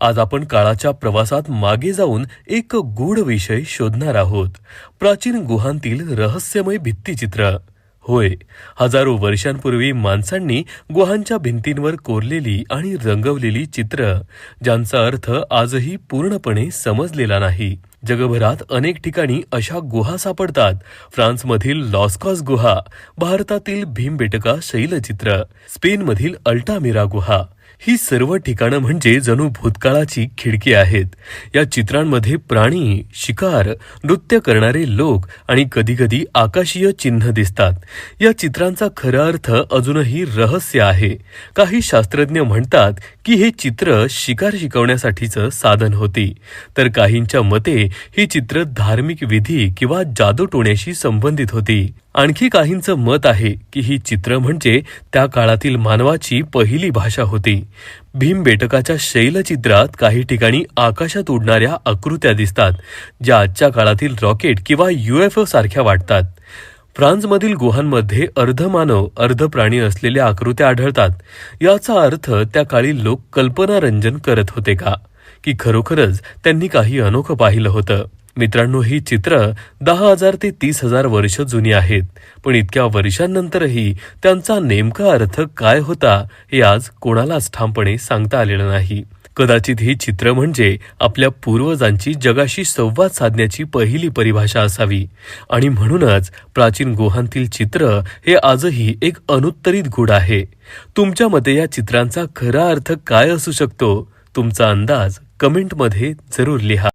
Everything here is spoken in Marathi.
आज आपण काळाच्या प्रवासात मागे जाऊन एक गूढ विषय शोधणार आहोत. प्राचीन गुहांतील रहस्यमय भित्तिचित्र. होय हजारो वर्षांपूर्वी माणसांनी गुहांच्या भिंतींवर कोरलेली आणि रंगवलेली चित्र ज्यांचा अर्थ आजही पूर्णपणे समजलेला नाही. जगभरात अनेक ठिकाणी अशा गुहा सापडतात. फ्रान्समधील लॉस्कॉस गुहा भारतातील भीमबेटका शैलचित्र स्पेनमधील अल्टामिरा गुहा. ही सर्व ठिकाणं म्हणजे जणू भूतकाळाची खिडकी आहेत. या चित्रांमध्ये प्राणी शिकार नृत्य करणारे लोक आणि कधीकधी आकाशीय चिन्ह दिसतात. या चित्रांचा खरा अर्थ अजूनही रहस्य आहे. काही शास्त्रज्ञ म्हणतात की हे चित्र शिकार शिकवण्यासाठीचं साधन होती. तर काहींच्या मते ही चित्र धार्मिक विधी किंवा जादूटोण्याशी संबंधित होती. आणखी काहींचं मत आहे की ही चित्र म्हणजे त्या काळातील मानवाची पहिली भाषा होती. भीमबेटकाच्या शैलचित्रात काही ठिकाणी आकाशात उडणाऱ्या आकृत्या दिसतात ज्या आजच्या काळातील रॉकेट किंवा युएफओ सारख्या वाटतात. फ्रान्समधील गुहांमध्ये अर्धमानव अर्धप्राणी असलेल्या आकृत्या आढळतात. याचा अर्थ त्या काळी लोक कल्पनारंजन करत होते का? की खरोखरच त्यांनी काही अनोखं पाहिलं होतं. मित्रांनो ही चित्र दहा हजार ते तीस हजार वर्ष जुनी आहेत. पण इतक्या वर्षांनंतरही त्यांचा नेमका अर्थ काय होता हे आज कोणालाच ठामपणे सांगता आलेलं नाही. कदाचित ही चित्र म्हणजे आपल्या पूर्वजांची जगाशी संवाद साधण्याची पहिली परिभाषा असावी. आणि म्हणूनच प्राचीन गुहांतील चित्र हे आजही एक अनुत्तरित गूढ आहे. तुमच्या मते या चित्रांचा खरा अर्थ काय असू शकतो? तुमचा अंदाज कमेंटमध्ये जरूर लिहा.